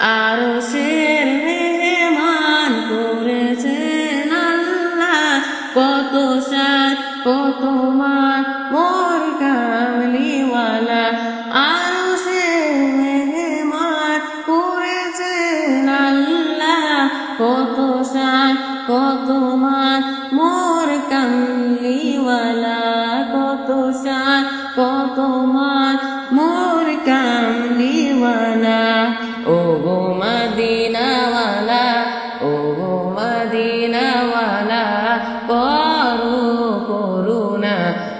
আর শের মেহমান করেছেন আল্লাহ। কত সাত কত মা মোর কামলিওয়ালা।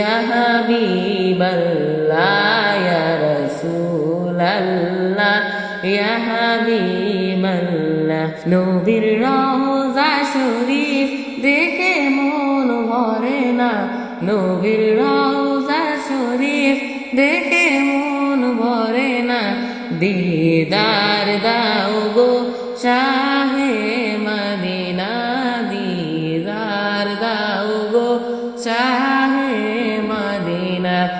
ইয়া হাবিবাল্লাহ ইয়া রাসূলাল্লাহ ইয়া হাবিবাল্লাহ নবীর রওজা শরীফ দেখে মন ভরে না। নবীর রওজা শরীফ দেখে মন ভরে না। দিদার দাও গো শাহে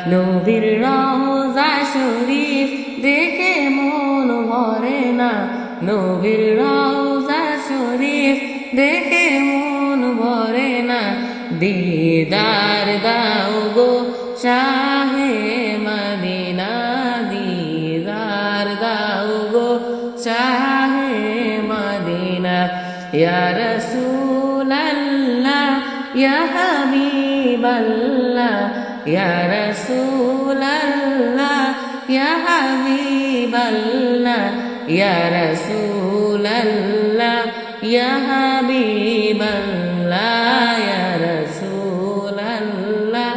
নবীর রওজা শরীফ দেখে মন ভরে না। নবীর রওজা শরীফ দেখে মন ভরে না। দিদার দাও গো শাহে মদিনা, দিদার দাও গো শাহে মদিনা। ইয়া রাসূলাল্লাহ, ইয়া হাবিবাল্লাহ ইয়া রাসূলাল্লাহ ইয়া হাবিবাল্লাহ ইয়া রাসূলাল্লাহ ইয়া হাবিবাল্লাহ ইয়া রাসূলাল্লাহ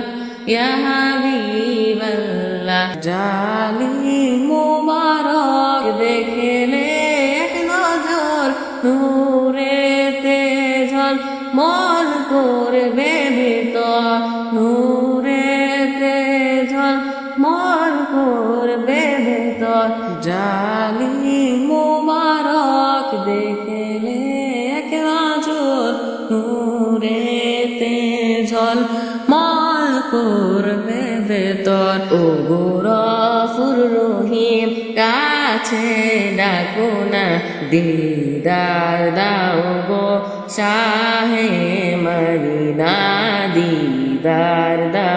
ইয়া হাবিবাল্লাহ জালি মুবারক দেখলে এক নজর নূরেতে ঝল মন করবে। ঝল মন করবে ভেতর। জালি মুবারক দেখলে এক নজর, নূরেতে ঝল মল করবে ভেতর। ও গোরফুর রহিম, কাছে ডাকো না, দিদার দাও গো শাহে মদিনা দিদার দাও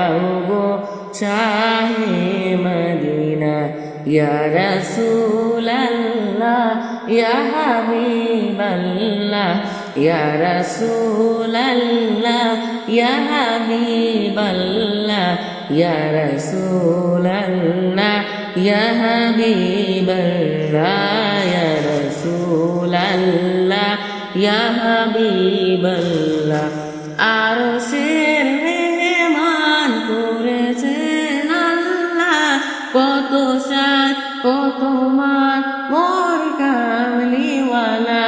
শাহে মদিনা। ইয়া রাসূলাল্লাহ, ইয়া হাবিবাল্লাহ, ইয়া রাসূলাল্লাহ, ইয়া হাবিবাল্লাহ, ইয়া রাসূলাল্লাহ, ইয়া হাবিবাল্লাহ, ইয়া রাসূলাল্লাহ, ইয়া হাবিবাল্লাহ। কত মান মোর কামলিওয়ালা।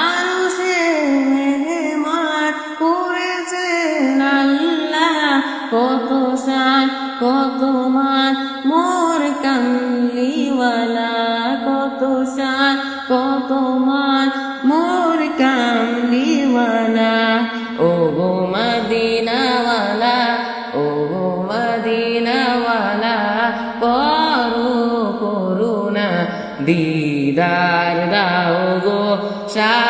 আর শের মেহমান করেছেন আল্লাহ। কত সাত কত মান দিদার দাও গো শাহে